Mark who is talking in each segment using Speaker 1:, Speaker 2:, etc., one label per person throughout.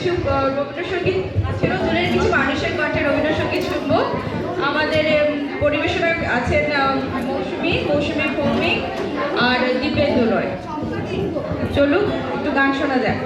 Speaker 1: কিছু রবীন্দ্রসঙ্গীত ছিল দূরের কিছু মানুষের কণ্ঠে রবীন্দ্রসঙ্গীত শুনব। আমাদের পরিবেশনা আছেন মৌসুমি মৌসুমি ভৌমিক আর দীপেন্দু রয়। চলুক একটু গান শোনা যাক।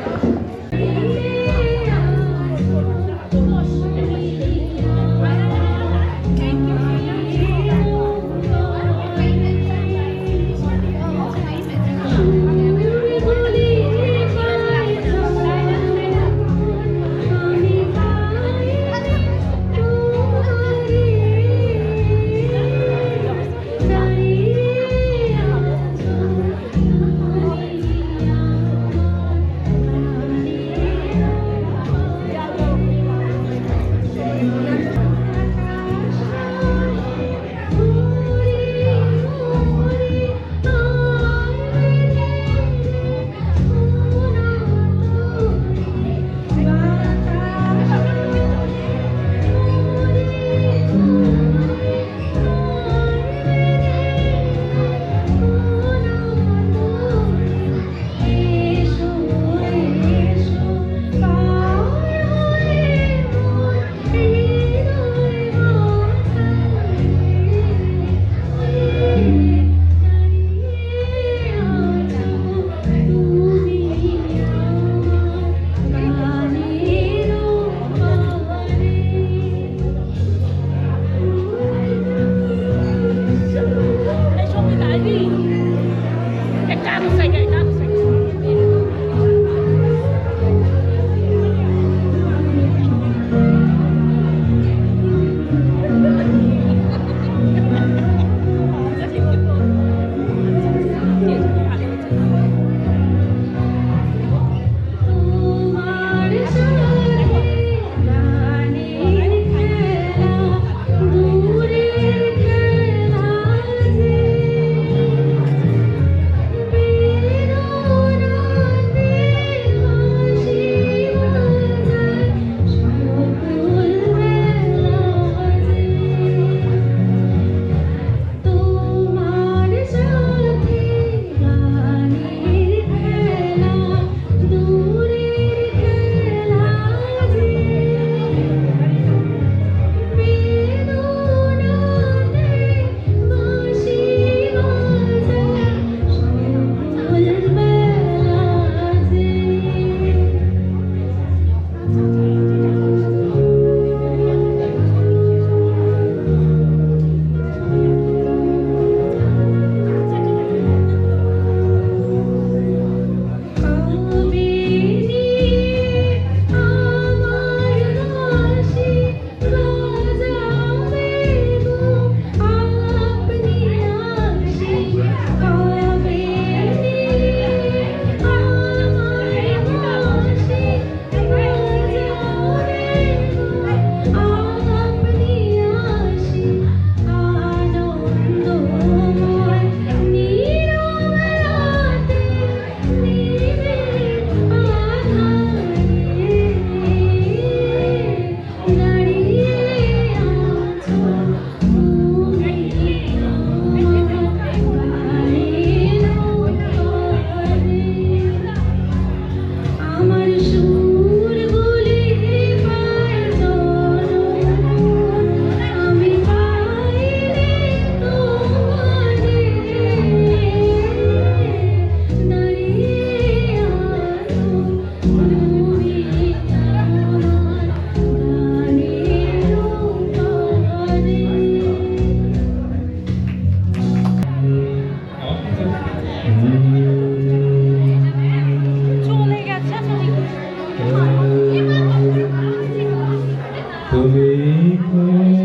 Speaker 2: Take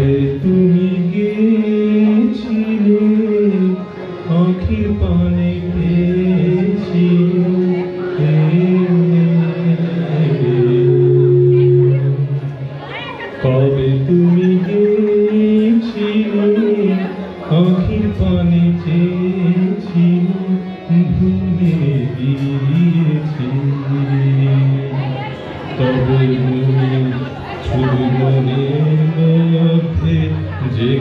Speaker 2: কবে তুমি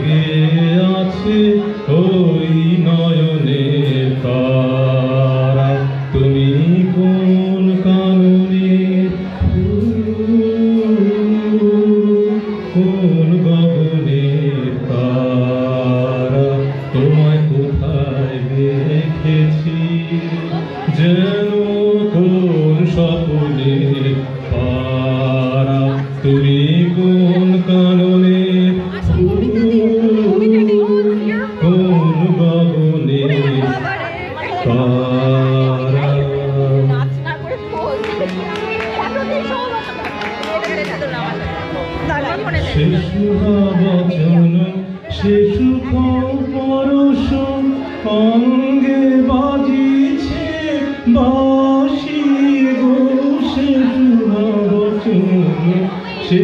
Speaker 3: জেগে আছে ওই নয়নের তারা। তুমি কোন কারণে কোন গগনের তারা? তোমায় কোথায় দেখেছি যেন সে বচন শিশু পরশ অঙ্গে বাজিছে বাসি গো শিশু বচন সে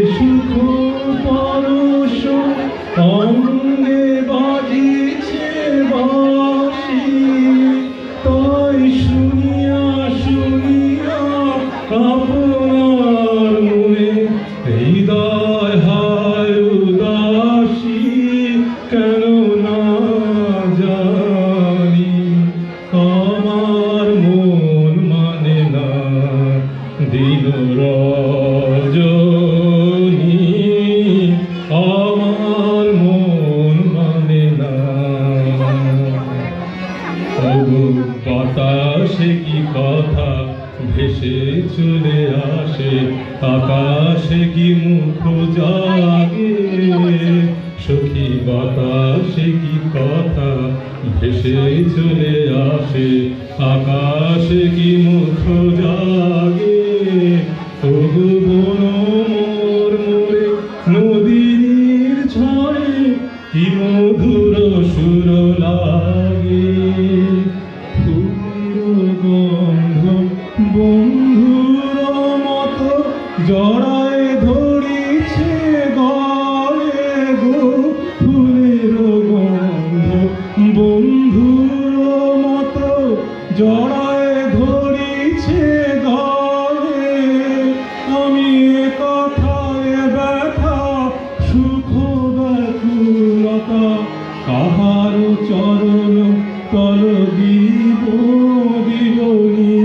Speaker 3: বাতাসে কি কথা? ভেসে চলে আসে। আকাশে কি মুখ জাগে? সখী, বাতাসে কি কথা? ভেসে চলে আসে। আকাশে কি মুখ জাগে? কাহার চরণ তল দিব দিবনি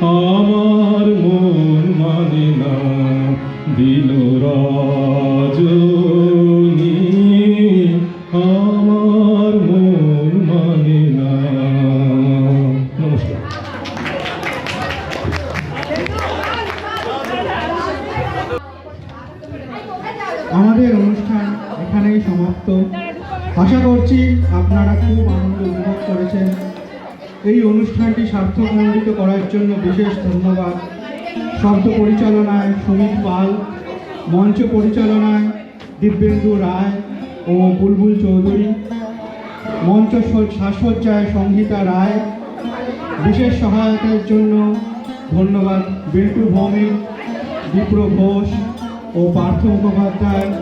Speaker 3: আমার মন মানে না দিল রাজনী। আমার মন মানে
Speaker 4: আপনারা খুব আনন্দ উপভোগ করেছেন। এই অনুষ্ঠানটি সার্থকমণ্ডিত করার জন্য বিশেষ ধন্যবাদ। শব্দ পরিচালনায় সুমিত পাল, মঞ্চ পরিচালনায় দিব্যেন্দু রায় ও বুলবুল চৌধুরী, মঞ্চ স- সাজসজ্জায় সংহিতা রায়। বিশেষ সহায়তার জন্য ধন্যবাদ বিল্টু ভৌমিক, বিপ্র ঘোষ ও পার্থ মুখোপাধ্যায়।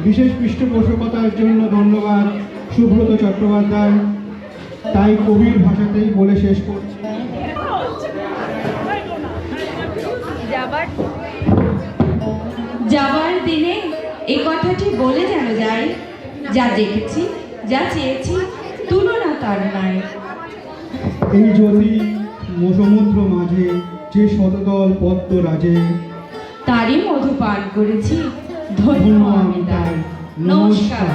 Speaker 4: বিশেষ পৃষ্ঠপোষকতার জন্য ধন্যবাদ সুব্রত চট্টোপাধ্যায় তাই কবির ভাষাতেই বলে শেষ করছি।
Speaker 1: যাবার দিনে এই কথাটি বলে যেন যাই যা দেখেছি যা চেয়েছি তুলনা তার নাই।
Speaker 4: এই জ্যোতি সমুদ্র মাঝে যে শতদল পদ্ম রাজে
Speaker 1: তারই মধু পান করেছি
Speaker 4: ধন্য
Speaker 1: আমি তার। নমস্কার।